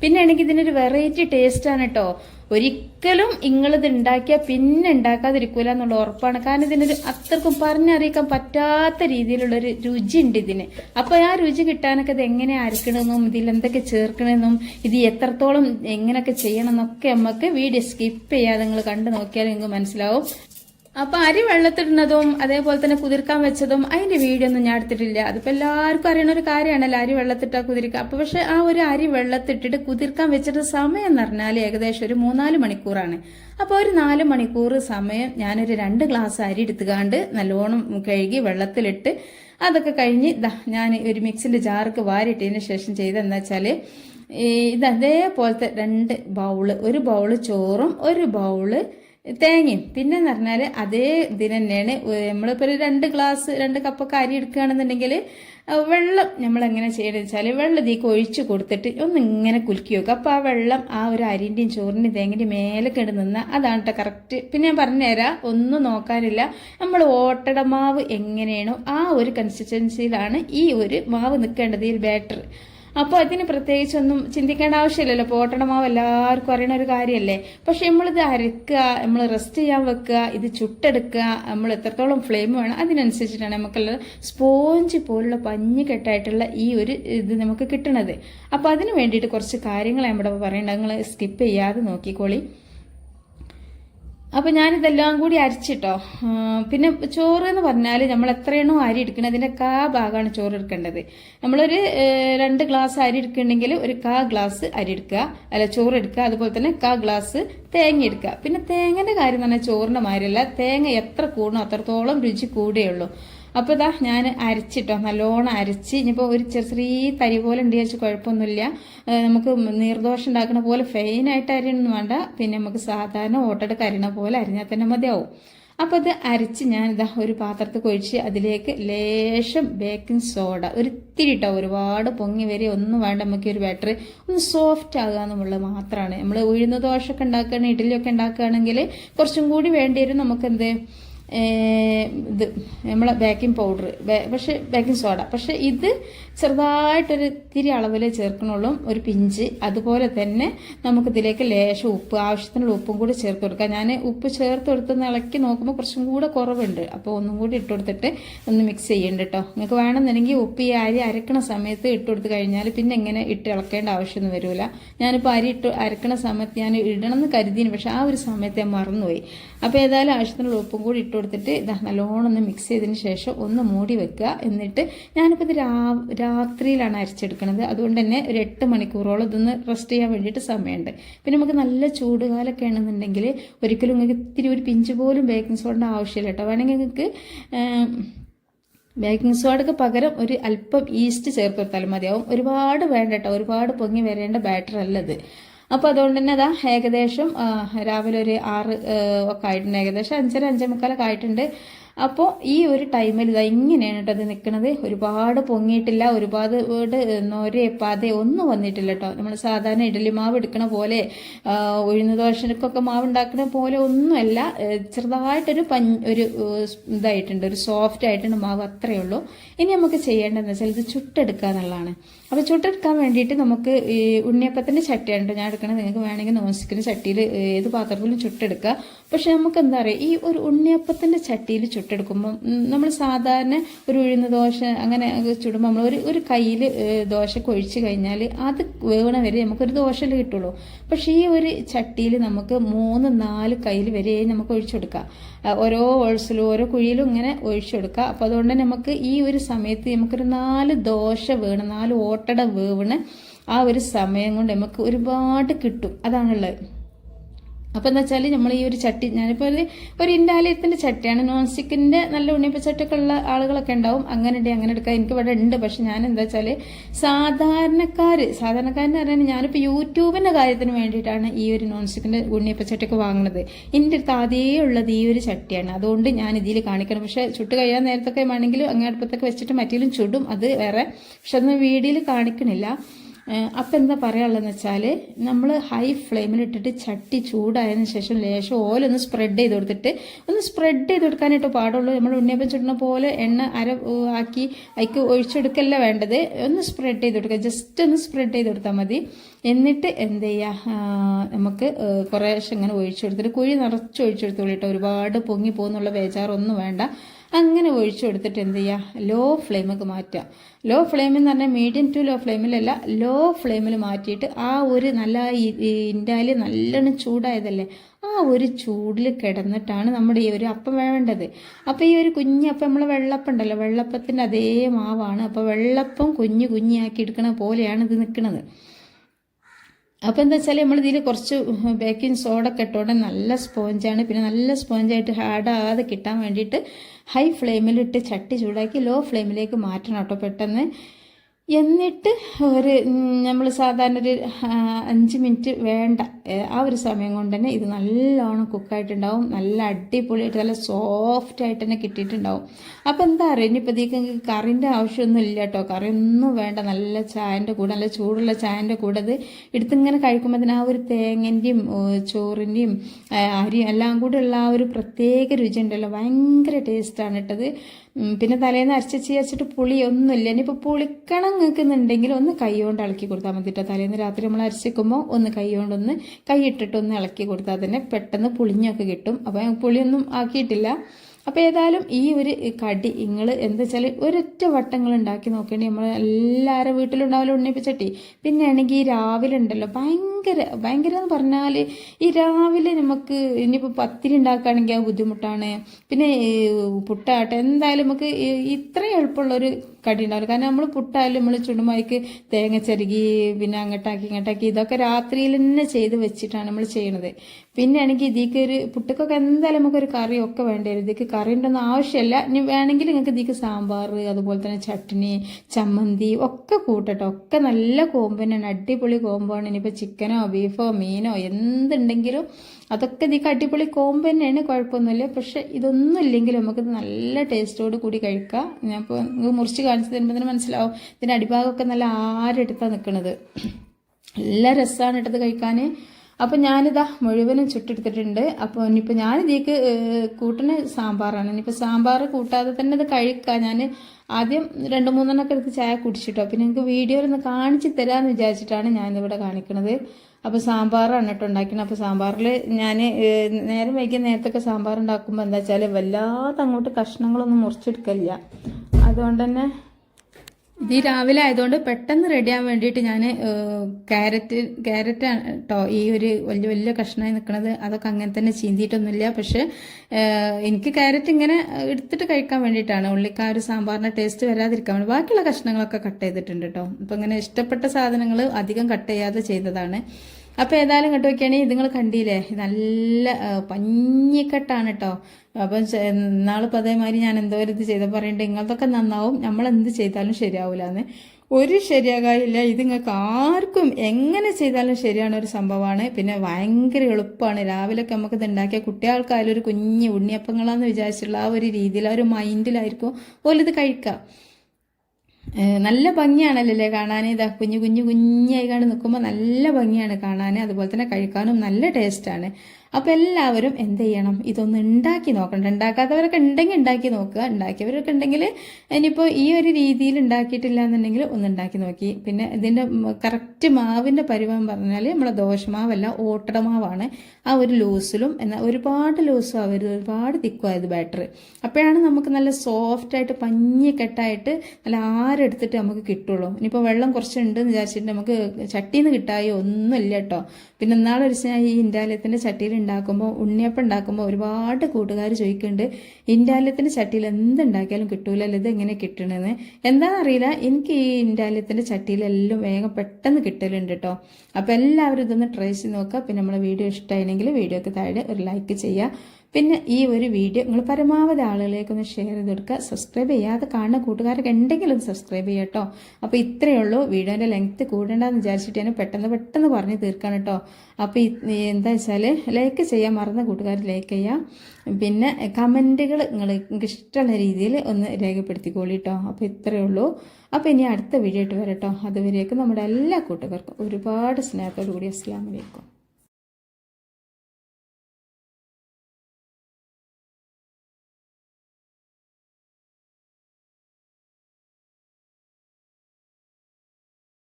പിന്നെ ആണെങ്കിൽ ഇതിനൊരു വെറൈറ്റി ടേസ്റ്റാണ് കേട്ടോ ഒരിക്കലും നിങ്ങളിത് ഉണ്ടാക്കിയാൽ പിന്നെ ഉണ്ടാക്കാതിരിക്കൂല എന്നുള്ള ഉറപ്പാണ്. കാരണം ഇതിനൊരു അത്രക്കും പറഞ്ഞറിയിക്കാൻ പറ്റാത്ത രീതിയിലുള്ളൊരു രുചി ഉണ്ട് ഇതിന്. അപ്പൊ ആ രുചി കിട്ടാനൊക്കെ ഇത് എങ്ങനെ അരക്കണമെന്നും ഇതിൽ എന്തൊക്കെ ചേർക്കണമെന്നും ഇത് എത്രത്തോളം എങ്ങനെയൊക്കെ ചെയ്യണം എന്നൊക്കെ നമുക്ക് വീഡിയോ സ്കിപ്പ് ചെയ്യാതെ നിങ്ങൾ കണ്ടു നോക്കിയാൽ നിങ്ങൾക്ക് മനസ്സിലാവും. അപ്പൊ അരി വെള്ളത്തിടുന്നതും അതേപോലെ തന്നെ കുതിർക്കാൻ വെച്ചതും അതിന്റെ വീഡിയോ ഒന്നും ഞാൻ എടുത്തിട്ടില്ല. അതിപ്പോ എല്ലാവർക്കും അറിയണ ഒരു കാര്യമാണല്ലോ അരി വെള്ളത്തിട്ടാ കുതിർക്കുക അപ്പൊ പക്ഷെ ആ ഒരു അരി വെള്ളത്തിട്ടിട്ട് കുതിർക്കാൻ വെച്ചിട്ട് സമയം എന്ന് പറഞ്ഞാൽ ഏകദേശം ഒരു മൂന്നാൽ മണിക്കൂറാണ്. അപ്പൊ ഒരു നാല് മണിക്കൂർ സമയം ഞാനൊരു രണ്ട് ഗ്ലാസ് അരി എടുത്തുകാണ്ട് നല്ലോണം കഴുകി വെള്ളത്തിലിട്ട് അതൊക്കെ കഴിഞ്ഞ് ഞാൻ ഒരു മിക്സിന്റെ ജാർക്ക് വാരിട്ടതിന് ശേഷം ചെയ്തെന്താ വെച്ചാൽ ഈ ഇത് അതേപോലത്തെ രണ്ട് ബൗൾ ഒരു ബൗൾ ചോറും ഒരു ബൗൾ തേങ്ങയും. പിന്നെ എന്ന് പറഞ്ഞാൽ അതേ ഇതിന് തന്നെയാണ് നമ്മളിപ്പോൾ ഒരു രണ്ട് ഗ്ലാസ് രണ്ട് കപ്പൊക്കെ അരി എടുക്കുകയാണെന്നുണ്ടെങ്കിൽ വെള്ളം നമ്മൾ എങ്ങനെ ചെയ്യണമെന്ന് വെച്ചാൽ വെള്ളം ഇതിലേക്ക് ഒഴിച്ച് കൊടുത്തിട്ട് ഒന്ന് ഇങ്ങനെ കുലുക്കി വെക്കുക അപ്പോൾ ആ വെള്ളം ആ ഒരു അരിന്റെയും ചോറിന്റെയും തേങ്ങന്റെയും മേലെ കിട നിന്നാൽ അതാണ് കേട്ടോ കറക്റ്റ് പിന്നെ ഞാൻ പറഞ്ഞുതരാം ഒന്നും നോക്കാനില്ല. നമ്മൾ ഓട്ടട മാവ് എങ്ങനെയാണോ ആ ഒരു കൺസിസ്റ്റൻസിയിലാണ് ഈ ഒരു മാവ് നിൽക്കേണ്ടത് ഈ ബാറ്റർ അപ്പോൾ അതിന് പ്രത്യേകിച്ചൊന്നും ചിന്തിക്കേണ്ട ആവശ്യമില്ലല്ലോ. പോട്ടണമാവ് എല്ലാവർക്കും അറിയണ ഒരു കാര്യമല്ലേ പക്ഷെ നമ്മളിത് അരക്കുക നമ്മൾ റെസ്റ്റ് ചെയ്യാൻ വെക്കുക ഇത് ചുട്ടെടുക്കുക നമ്മൾ എത്രത്തോളം ഫ്ലെയിം വേണം അതിനനുസരിച്ചിട്ടാണ് നമുക്കുള്ള സ്പോഞ്ച് പോലുള്ള പഞ്ഞ് കെട്ടായിട്ടുള്ള ഈ ഒരു ഇത് നമുക്ക് കിട്ടണത്. അപ്പോൾ അതിന് വേണ്ടിയിട്ട് കുറച്ച് കാര്യങ്ങൾ നമ്മുടെ പറയേണ്ടത് നിങ്ങൾ സ്കിപ്പ് ചെയ്യാതെ നോക്കിക്കോളി. അപ്പോൾ ഞാനിതെല്ലാം കൂടി അരിച്ചിട്ടോ. പിന്നെ ചോറ് എന്ന് പറഞ്ഞാൽ നമ്മൾ എത്രയാണോ അരി എടുക്കുന്നത് അതിന്റെ കാ ഭാഗമാണ് ചോറ് എടുക്കേണ്ടത്. നമ്മളൊരു രണ്ട് ഗ്ലാസ് അരി എടുക്കുന്നുണ്ടെങ്കിൽ ഒരു കാ ഗ്ലാസ് അരി എടുക്കുക. അല്ല ചോറ് എടുക്കുക. അതുപോലെ തന്നെ കാ ഗ്ലാസ് തേങ്ങ എടുക്കുക. പിന്നെ തേങ്ങന്റെ കാര്യം തന്നെ ചോറിന്റെ മാതിരിയല്ല. തേങ്ങ എത്ര കൂടണോ അത്രത്തോളം രുചി കൂടുകയുള്ളൂ അപ്പോൾ ഇതാ ഞാൻ അരച്ചിട്ടോ നല്ലോണം അരച്ച്. ഇനിയിപ്പോൾ ഒരു ചെറിയ തരി പോലെ ഉണ്ട് വിചാരിച്ച് കുഴപ്പമൊന്നുമില്ല. നമുക്ക് നീർദോഷം ഉണ്ടാക്കുന്ന പോലെ ഫെയിനായിട്ട് അരിയൊന്നും വേണ്ട. പിന്നെ നമുക്ക് സാധാരണ ഓട്ടടക്ക് അരിണ പോലെ അരിഞ്ഞാൽ തന്നെ മതിയാവും. അപ്പോൾ ഇത് അരച്ച് ഞാൻ ഇതാ ഒരു പാത്രത്തിൽ കൊഴിച്ച് അതിലേക്ക് ലേശം ബേക്കിംഗ് സോഡ ഒരു ഇത്തിരി ഇട്ടോ. ഒരുപാട് പൊങ്ങി വരെ ഒന്നും വേണ്ട. നമുക്ക് ഒരു ബാറ്ററി ഒന്ന് സോഫ്റ്റ് ആകുക എന്നുള്ളത് മാത്രമാണ് നമ്മൾ ഉഴുന്ന ദോശയൊക്കെ ഉണ്ടാക്കുകയാണെങ്കിൽ ഇഡ്ഡലിയൊക്കെ ഉണ്ടാക്കുകയാണെങ്കിൽ കുറച്ചും കൂടി വേണ്ടി വരും. നമുക്ക് എന്ത് ഇത് നമ്മളെ ബേക്കിംഗ് പൗഡർ പക്ഷെ ബേക്കിംഗ് സോഡ പക്ഷെ ഇത് ചെറുതായിട്ടൊരു ഇത്തിരി അളവിൽ ചേർക്കണുള്ളൂ. ഒരു പിഞ്ച്. അതുപോലെ തന്നെ നമുക്കിതിലേക്ക് ലേശം ഉപ്പ് ആവശ്യത്തിനുള്ള ഉപ്പും കൂടി ചേർത്ത് കൊടുക്കാം. ഞാൻ ഉപ്പ് ചേർത്ത് കൊടുത്ത് ഇളക്കി നോക്കുമ്പോൾ കുറച്ചും കൂടെ കുറവുണ്ട്. അപ്പോൾ ഒന്നും കൂടി ഇട്ട് കൊടുത്തിട്ട് ഒന്ന് മിക്സ് ചെയ്യേണ്ട കേട്ടോ നിങ്ങൾക്ക് വേണമെന്നുണ്ടെങ്കിൽ ഉപ്പ് ഈ അരി അരക്കണ സമയത്ത് ഇട്ട് കൊടുത്ത് കഴിഞ്ഞാൽ പിന്നെ എങ്ങനെ ഇട്ട് ഇളക്കേണ്ട ആവശ്യമൊന്നും വരില്ല ഞാനിപ്പോൾ അരി ഇട്ട് അരക്കണ സമയത്ത് ഞാൻ ഇടണമെന്ന് കരുതിന് പക്ഷെ ആ ഒരു സമയത്ത് ഞാൻ മറന്നുപോയി. അപ്പോൾ ഏതായാലും ആവശ്യത്തിനുള്ള ഉപ്പും കൂടി ഇട്ട് കൊടുത്തിട്ട് ഇതാ നല്ലോണം ഒന്ന് മിക്സ് ചെയ്തതിന് ശേഷം ഒന്ന് മൂടി വെക്കുക. എന്നിട്ട് ഞാനിപ്പോൾ ഇത് രാ രാത്രിയിലാണ് അരച്ചെടുക്കുന്നത് അതുകൊണ്ട് തന്നെ ഒരു എട്ട് മണിക്കൂറോളം ഇതൊന്ന് റെസ്റ്റ് ചെയ്യാൻ വേണ്ടിയിട്ട് സമയമുണ്ട്. പിന്നെ നമുക്ക് നല്ല ചൂടുകാലൊക്കെ ആണെന്നുണ്ടെങ്കിൽ ഒരിക്കലും നിങ്ങൾക്ക് ഇത്തിരി ഒരു പിഞ്ച് പോലും ബേക്കിംഗ് സോഡിന്റെ ആവശ്യമില്ല കേട്ടോ. വേണമെങ്കിൽ നിങ്ങൾക്ക് ബേക്കിംഗ് സോഡയ്ക്ക് പകരം ഒരു അല്പം ഈസ്റ്റ് ചേർത്ത് കൊടുത്താലും മതിയാവും. ഒരുപാട് വേണ്ട കേട്ടോ. ഒരുപാട് പൊങ്ങി വരേണ്ട ബാറ്റർ അല്ലത് അപ്പോൾ അതുകൊണ്ട് തന്നെ അതാ ഏകദേശം രാവിലെ ഒരു ആറ് ഒക്കെ ആയിട്ടുണ്ട്. ഏകദേശം അഞ്ചര അഞ്ചേ മുക്കാലൊക്കെ ആയിട്ടുണ്ട്. അപ്പോൾ ഈ ഒരു ടൈമിൽ ഇതാ ഇങ്ങനെയാണ് കേട്ടോ അത് നിൽക്കുന്നത് ഒരുപാട് പൊങ്ങിയിട്ടില്ല ഒരുപാട് നൊരേ പതേ ഒന്നും വന്നിട്ടില്ല കേട്ടോ. നമ്മൾ സാധാരണ ഇഡലി മാവ് എടുക്കണ പോലെ ഉഴുന്ന ദോശക്കൊക്കെ മാവ് ഉണ്ടാക്കുന്ന പോലെ ഒന്നുമല്ല. ചെറുതായിട്ടൊരു പഞ്ഞ് ഒരു ഇതായിട്ടുണ്ട്. ഒരു സോഫ്റ്റ് ആയിട്ടുണ്ട് മാവ് അത്രയേ ഉള്ളൂ. ഇനി നമുക്ക് ചെയ്യേണ്ടതെന്ന് വെച്ചാൽ ഇത് ചുട്ടെടുക്കുക എന്നുള്ളതാണ്. അപ്പോൾ ചുട്ടെടുക്കാൻ വേണ്ടിയിട്ട് നമുക്ക് ഈ ഉണ്ണിയപ്പത്തിന്റെ ചട്ടിയാണ് ട്ടോ ഞാൻ എടുക്കണത് നിങ്ങൾക്ക് വേണമെങ്കിൽ നോൺ സ്റ്റിക്കിന്റെ ചട്ടിയിൽ ഏത് പാത്രത്തിലും ചുട്ടെടുക്കുക പക്ഷേ നമുക്ക് എന്താ പറയുക ഈ ഒരു ഉണ്ണിയപ്പത്തിന്റെ ചട്ടിയിൽ ചുട്ടെടുക്കുമ്പോൾ നമ്മൾ സാധാരണ ഒരു ഉഴുന്ന ദോശ അങ്ങനെ ചുടുമ്പോൾ നമ്മൾ ഒരു ഒരു കയ്യിൽ ദോശ കൊഴിച്ച് കഴിഞ്ഞാൽ അത് വേവണ വരെ നമുക്കൊരു ദോശയിൽ കിട്ടുള്ളൂ. പക്ഷേ ഈ ഒരു ചട്ടിയിൽ നമുക്ക് മൂന്ന് നാല് കയ്യിൽ വരെ നമുക്ക് ഒഴിച്ചെടുക്കാം. ഓരോ ഓൾസിലും ഓരോ കുഴിയിലും ഇങ്ങനെ ഒഴിച്ചെടുക്കുക അപ്പോൾ അതുകൊണ്ട് നമുക്ക് ഈ ഒരു സമയത്ത് നമുക്കൊരു നാല് ദോശ വേണം നാല് ഓട്ടട വേവണ് ആ ഒരു സമയം കൊണ്ട് നമുക്ക് ഒരുപാട് കിട്ടും. അതാണുള്ളത്. അപ്പോൾ എന്താ വെച്ചാൽ നമ്മൾ ഈ ഒരു ചട്ടി ഞാനിപ്പോ ഒരു ഇൻഡാലിയത്തിന്റെ ചട്ടിയാണ് നോൺ സ്റ്റിക്കിന്റെ നല്ല ഉണ്ണിയപ്പ ചട്ടിയൊക്കെ ഉള്ള ആളുകളൊക്കെ ഉണ്ടാവും അങ്ങനെ ഉണ്ട് അങ്ങനെ എടുക്കാം. എനിക്ക് ഇവിടെ ഉണ്ട് പക്ഷെ ഞാൻ എന്താ വെച്ചാൽ സാധാരണക്കാര് സാധാരണക്കാരെന്ന് പറയാൻ ഞാനിപ്പോൾ യൂട്യൂബിന്റെ കാര്യത്തിന് വേണ്ടിയിട്ടാണ് ഈ ഒരു നോൺ സ്റ്റിക്കിന്റെ ഉണ്ണിയപ്പ ചട്ടിയൊക്കെ വാങ്ങുന്നത്. എന്റെ അടുത്ത് ആദ്യേ ഉള്ളത് ഈ ഒരു ചട്ടിയാണ്. അതുകൊണ്ട് ഞാൻ ഇതിൽ കാണിക്കണം. പക്ഷേ ചുട്ട് കഴിയാൻ നേരത്തൊക്കെ വേണമെങ്കിലും അങ്ങേ അടുപ്പത്തൊക്കെ വെച്ചിട്ട് മറ്റേലും ചുടും. അത് വേറെ പക്ഷെ അതൊന്നും വീഡിയോയിൽ കാണിക്കണില്ല. അപ്പം എന്താ പറയാനുള്ളതെന്ന് വെച്ചാൽ നമ്മൾ ഹൈ ഫ്ലെയിമിൽ ഇട്ടിട്ട് ചട്ടി ചൂടായതിനു ശേഷം ലേശം ഓലൊന്ന് സ്പ്രെഡ് ചെയ്ത് കൊടുത്തിട്ട് ഒന്ന് സ്പ്രെഡ് ചെയ്ത് കൊടുക്കാനായിട്ട് പാടുള്ളൂ. നമ്മൾ ഉണ്ണിയപ്പം ചുടുന്ന പോലെ എണ്ണ അര ആക്കി അതിക്ക് ഒഴിച്ചെടുക്കല്ല വേണ്ടത്. ഒന്ന് സ്പ്രെഡ് ചെയ്ത് കൊടുക്കുക ജസ്റ്റ് ഒന്ന് സ്പ്രെഡ് ചെയ്ത് കൊടുത്താൽ മതി. എന്നിട്ട് എന്ത് ചെയ്യുക നമുക്ക് കുറേശ്ശെ ഇങ്ങനെ ഒഴിച്ചു കൊടുത്തിട്ട് കുഴി നിറച്ച് ഒഴിച്ചു കേട്ടോ ഒരുപാട് പൊങ്ങി പോകുന്നുള്ള ബേജാറൊന്നും വേണ്ട. അങ്ങനെ ഒഴിച്ചു കൊടുത്തിട്ട് എന്ത് ചെയ്യുക ലോ ഫ്ലെയിമൊക്കെ മാറ്റുക. ലോ ഫ്ലെയിം എന്ന് പറഞ്ഞാൽ മീഡിയം ടു ലോ ഫ്ലെയിമിലല്ല ലോ ഫ്ലെയിമിൽ മാറ്റിയിട്ട് ആ ഒരു നല്ല ഇൻഡാലി നല്ലോണം ചൂടായതല്ലേ ആ ഒരു ചൂടിൽ കിടന്നിട്ടാണ് നമ്മുടെ ഈ ഒരു അപ്പം വേണ്ടത് അപ്പോൾ ഈ ഒരു കുഞ്ഞപ്പം നമ്മൾ വെള്ളപ്പം ഉണ്ടല്ലോ വെള്ളപ്പത്തിന്റെ അതേ മാവാണ്. അപ്പോൾ വെള്ളപ്പം കുഞ്ഞു കുഞ്ഞിയാക്കി എടുക്കണ പോലെയാണ് ഇത് നിൽക്കുന്നത് അപ്പോൾ എന്താ വെച്ചാൽ നമ്മൾ ഇതിൽ കുറച്ച് ബേക്കിംഗ് സോഡ ഒക്കെ ഇട്ടോടെ നല്ല സ്പോഞ്ചാണ് പിന്നെ നല്ല സ്പോഞ്ചായിട്ട് ഹാർഡ് ആകാതെ കിട്ടാൻ വേണ്ടിയിട്ട് ഹൈ ഫ്ലെയിമിലിട്ട് ചട്ടി ചൂടാക്കി ലോ ഫ്ലെയിമിലേക്ക് മാറ്റണം കേട്ടോ പെട്ടെന്ന്. എന്നിട്ട് ഒരു നമ്മൾ സാധാരണ ഒരു അഞ്ച് മിനിറ്റ് വേണ്ട. ആ ഒരു സമയം കൊണ്ട് തന്നെ ഇത് നല്ലോണം കുക്കായിട്ടുണ്ടാവും. നല്ല അടിപൊളിയായിട്ട് നല്ല സോഫ്റ്റ് ആയിട്ട് തന്നെ കിട്ടിയിട്ടുണ്ടാവും. അപ്പോൾ എന്താ അറിയാം? ഇനിയിപ്പോൾ ഇതിലേക്ക് കറിന്റെ ആവശ്യമൊന്നും ഇല്ല കേട്ടോ കറി ഒന്നും വേണ്ട. നല്ല ചായന്റെ കൂടെ നല്ല ചൂടുള്ള ചായന്റെ കൂടെ ഇത് എടുത്തിങ്ങനെ കഴിക്കുമ്പോൾ തന്നെ ആ ഒരു തേങ്ങന്റെയും ചോറിന്റെയും അരിയും എല്ലാം കൂടെ ഉള്ള ആ ഒരു പ്രത്യേക രുചി ഉണ്ടല്ലോ. ഭയങ്കര ടേസ്റ്റാണ് ഇട്ടത്. പിന്നെ തലേന്ന് അരച്ചു അരച്ചിട്ട് പുളി ഒന്നുമില്ല ഇനിയിപ്പോൾ പുളിക്കണം നിൽക്കുന്നുണ്ടെങ്കിൽ ഒന്ന് കൈ കൊണ്ട് ഇളക്കി കൊടുത്താൽ മതി കേട്ടോ തലേന്ന് രാത്രി നമ്മൾ അരച്ചിക്കുമ്പോൾ ഒന്ന് കൈ കൊണ്ടൊന്ന് കൈ ഇട്ടിട്ടൊന്ന് ഇളക്കി കൊടുത്താൽ തന്നെ പെട്ടെന്ന് പുളിഞ്ഞൊക്കെ കിട്ടും. അപ്പോൾ പുളിയൊന്നും ആക്കിയിട്ടില്ല. അപ്പോൾ ഏതായാലും ഈ ഒരു കടി നിങ്ങൾ എന്താ വെച്ചാൽ ഒരൊറ്റ വട്ടങ്ങൾ ഉണ്ടാക്കി നോക്കേണ്ടി നമ്മൾ എല്ലാവരും വീട്ടിലുണ്ടാവില്ല ഉണ്ണിപ്പിച്ചട്ടി പിന്നെ ആണെങ്കിൽ ഈ രാവിലെ ഉണ്ടല്ലോ ഭയങ്കര ഭയങ്കര എന്ന് പറഞ്ഞാൽ ഈ രാവിലെ നമുക്ക് ഇനിയിപ്പോൾ പത്തിരി ഉണ്ടാക്കുകയാണെങ്കിൽ ആ ബുദ്ധിമുട്ടാണ്. പിന്നെ പുട്ടാട്ടെ എന്തായാലും നമുക്ക് ഇത്രയും എളുപ്പമുള്ളൊരു കടി ഉണ്ടാവില്ല കാരണം നമ്മൾ പുട്ടായാലും നമ്മൾ ചുടുമായിക്ക് തേങ്ങ ചെരുകി പിന്നെ അങ്ങോട്ടാക്കി ഇങ്ങോട്ടാക്കി ഇതൊക്കെ രാത്രിയിൽ തന്നെ ചെയ്ത് വെച്ചിട്ടാണ് നമ്മൾ ചെയ്യണത്. പിന്നെ ആണെങ്കിൽ ഇതിക്ക് ഒരു പുട്ടക്കൊക്കെ എന്തായാലും നമുക്കൊരു കറിയൊക്കെ വേണ്ടി? വരും ഇതിക്ക് കറി ഉണ്ടെന്ന് ആവശ്യമില്ല. ഇനി വേണമെങ്കിൽ നിങ്ങൾക്ക് ഇതിക്ക് സാമ്പാർ അതുപോലെ തന്നെ ചട്നി ചമ്മന്തി ഒക്കെ കൂട്ടട്ടോ. ഒക്കെ നല്ല കോമ്പിനാണ് അടിപൊളി കോമ്പാണ്. ഇനിയിപ്പോൾ ചിക്കനോ ബീഫോ മീനോ എന്തുണ്ടെങ്കിലും അതൊക്കെ ഇതിക്ക് അടിപൊളി കോമ്പ് തന്നെയാണ്. കുഴപ്പമൊന്നുമില്ല. പക്ഷേ ഇതൊന്നും ഇല്ലെങ്കിൽ നമുക്ക് നല്ല ടേസ്റ്റോട് കൂടി കഴിക്കാം. ഞാൻ ഇപ്പോൾ മുറിച്ച് കാണിച്ചു തരുമ്പോൾ തന്നെ മനസ്സിലാവും. ഇതിന്റെ അടിഭാഗമൊക്കെ നല്ല ആരെടുത്താണ് നിൽക്കുന്നത് നല്ല രസമാണ് ഇട്ടത് കഴിക്കാൻ അപ്പം ഞാനിതാ മുഴുവനും ചുട്ടെടുത്തിട്ടുണ്ട്. അപ്പോൾ ഇനിയിപ്പോൾ ഞാൻ ഇതിലേക്ക് കൂട്ടുന്ന സാമ്പാറാണ്. ഇനിയിപ്പോൾ സാമ്പാർ കൂട്ടാതെ തന്നെ ഇത് കഴിക്കാം. ഞാൻ ആദ്യം രണ്ട് മൂന്നെണ്ണമൊക്കെ എടുത്ത് ചായ കുടിച്ചിട്ടോ. പിന്നെ നിങ്ങൾക്ക് വീഡിയോയിൽ ഒന്ന് കാണിച്ച് തരാമെന്ന് വിചാരിച്ചിട്ടാണ് ഞാനിവിടെ കാണിക്കുന്നത് അപ്പോൾ സാമ്പാറാണ് കേട്ടോ ഉണ്ടാക്കുന്നത് അപ്പോൾ സാമ്പാറിൽ ഞാൻ നേരം വൈകിയ നേരത്തൊക്കെ സാമ്പാർ ഉണ്ടാക്കുമ്പോൾ എന്താ വെച്ചാൽ വല്ലാതെ അങ്ങോട്ട് കഷ്ണങ്ങളൊന്നും മുറിച്ചെടുക്കില്ല അതുകൊണ്ട് തന്നെ ഇത് രാവിലെ ആയതുകൊണ്ട് പെട്ടെന്ന് റെഡിയാൻ വേണ്ടിയിട്ട് ഞാൻ ക്യാരറ്റ് ക്യാരറ്റാണ് കേട്ടോ ഈ ഒരു വലിയ വലിയ കഷ്ണമായി നിൽക്കുന്നത് അതൊക്കെ അങ്ങനെ തന്നെ ചീന്തിയിട്ടൊന്നുമില്ല. പക്ഷേ എനിക്ക് ക്യാരറ്റ് ഇങ്ങനെ എടുത്തിട്ട് കഴിക്കാൻ വേണ്ടിയിട്ടാണ്. ഉള്ളിക്ക് ആ ഒരു സാമ്പാറിന്റെ ടേസ്റ്റ് വരാതിരിക്കാൻ വേണ്ടി ബാക്കിയുള്ള കഷ്ണങ്ങളൊക്കെ കട്ട് ചെയ്തിട്ടുണ്ട് കേട്ടോ അപ്പം ഇങ്ങനെ ഇഷ്ടപ്പെട്ട സാധനങ്ങൾ അധികം കട്ട് ചെയ്യാതെ ചെയ്തതാണ്. അപ്പോൾ ഏതായാലും കേട്ടോ നോക്കിയാണെങ്കിൽ ഇത് നിങ്ങൾ കണ്ടില്ലേ? നല്ല പഞ്ഞിക്കെട്ടാണ് കേട്ടോ അപ്പം നാളിപ്പോൾ അതേമാതിരി ഞാൻ എന്തോ ഒരു ഇത് ചെയ്ത പറയണ്ട ഇങ്ങനത്തൊക്കെ നന്നാവും നമ്മൾ എന്ത് ചെയ്താലും ശരിയാവില്ല എന്ന് ഒരു ശരിയാകാനില്ല ഇത് നിങ്ങൾക്ക് ആർക്കും എങ്ങനെ ചെയ്താലും ശരിയാണ് ഒരു സംഭവമാണ് പിന്നെ ഭയങ്കര എളുപ്പമാണ് രാവിലെയൊക്കെ നമുക്ക് ഇത് ഉണ്ടാക്കിയ കുട്ടികൾക്കായാലും ഒരു കുഞ്ഞ് ഉണ്ണിയപ്പങ്ങളാന്ന് വിചാരിച്ചിട്ടുള്ള ആ ഒരു രീതിയിൽ ആ ഒരു മൈൻഡിലായിരിക്കും ഓലിത് കഴിക്കാം. നല്ല ഭംഗിയാണല്ലേ കാണാൻ ഇതാ കുഞ്ഞു കുഞ്ഞു കുഞ്ഞായി കണ്ട് നിൽക്കുമ്പോൾ നല്ല ഭംഗിയാണ് കാണാൻ അതുപോലെ തന്നെ കഴിക്കാനും നല്ല ടേസ്റ്റാണ്. അപ്പോൾ എല്ലാവരും എന്ത് ചെയ്യണം? ഇതൊന്ന് ഉണ്ടാക്കി നോക്കണം. ഉണ്ടാക്കാത്തവരൊക്കെ ഉണ്ടെങ്കിൽ ഉണ്ടാക്കി നോക്കുക. ഉണ്ടാക്കിയവരൊക്കെ ഉണ്ടെങ്കിൽ ഇനിയിപ്പോൾ ഈ ഒരു രീതിയിൽ ഉണ്ടാക്കിയിട്ടില്ല എന്നുണ്ടെങ്കിൽ ഒന്ന് ഉണ്ടാക്കി നോക്കി. പിന്നെ ഇതിന്റെ കറക്റ്റ് മാവിന്റെ പരിവം പറഞ്ഞാൽ നമ്മളെ ദോശമാവല്ല ഓട്ടട മാവാണ് ആ ഒരു ലൂസിലും എന്നാൽ ഒരുപാട് ലൂസും ആവരുത്. ഒരുപാട് തിക്കുമായത് ബാറ്റർ അപ്പോഴാണ് നമുക്ക് നല്ല സോഫ്റ്റ് ആയിട്ട് പഞ്ഞി കെട്ടായിട്ട് നല്ല ആരെടുത്തിട്ട് നമുക്ക് കിട്ടുള്ളൂ. ഇനിയിപ്പോൾ വെള്ളം കുറച്ചുണ്ട് എന്ന് വിചാരിച്ചിട്ട് നമുക്ക് ചട്ടിയിൽ നിന്ന് കിട്ടായോ ഒന്നുമില്ല കേട്ടോ പിന്നെ ഞാൻ ഈ ഇൻഡാലയത്തിന്റെ ചട്ടിയിൽ ഉണ്ടാക്കുമ്പോൾ ഉണ്ണിയപ്പം ഉണ്ടാക്കുമ്പോൾ ഒരുപാട് കൂട്ടുകാർ ചോദിക്കുന്നുണ്ട് ഇൻഡാലയത്തിന്റെ ചട്ടിയിൽ എന്തുണ്ടാക്കിയാലും കിട്ടൂലല്ലോ ഇത് എങ്ങനെ കിട്ടണമെന്ന് എന്താണെന്നറിയില്ല എനിക്ക് ഈ ഇൻഡാലയത്തിന്റെ ചട്ടിയിലെല്ലാം വേഗം പെട്ടെന്ന് കിട്ടലുണ്ട് കേട്ടോ അപ്പോൾ എല്ലാവരും ഇതൊന്ന് ട്രൈ ചെയ്ത് നോക്കുക. പിന്നെ നമ്മളെ വീഡിയോ ഇഷ്ടമായിരുന്നെങ്കിൽ വീഡിയോക്ക് താഴെ ഒരു ലൈക്ക് ചെയ്യുക. പിന്നെ ഈ ഒരു വീഡിയോ നിങ്ങൾ പരമാവധി ആളുകളിലേക്ക് ഒന്ന് ഷെയർ ചെയ്ത് കൊടുക്കുക സബ്സ്ക്രൈബ് ചെയ്യാതെ കാണുന്ന കൂട്ടുകാരൊക്കെ ഒന്ന് സബ്സ്ക്രൈബ് ചെയ്യുക കേട്ടോ അപ്പോൾ ഇത്രയേ ഉള്ളൂ. വീഡിയോന്റെ ലെങ്ത്ത് കൂടണ്ടെന്ന് വിചാരിച്ചിട്ട് ഞാൻ പെട്ടെന്ന് പെട്ടെന്ന് പറഞ്ഞ് തീർക്കാൻ കേട്ടോ അപ്പോൾ എന്താ വെച്ചാൽ ലൈക്ക് ചെയ്യാൻ മറന്ന കൂട്ടുകാർ ലൈക്ക് ചെയ്യുക പിന്നെ കമന്റുകൾ നിങ്ങൾ നിങ്ങൾക്ക് ഇഷ്ടമുള്ള രീതിയിൽ ഒന്ന് രേഖപ്പെടുത്തിക്കോളി കേട്ടോ അപ്പോൾ ഇത്രയേ ഉള്ളൂ. അപ്പോൾ ഇനി അടുത്ത വീഡിയോ ആയിട്ട് വരട്ടോ അതുവരേക്കും നമ്മുടെ എല്ലാ കൂട്ടുകാർക്കും ഒരുപാട് സ്നേഹത്തോടു കൂടി അസ്സാം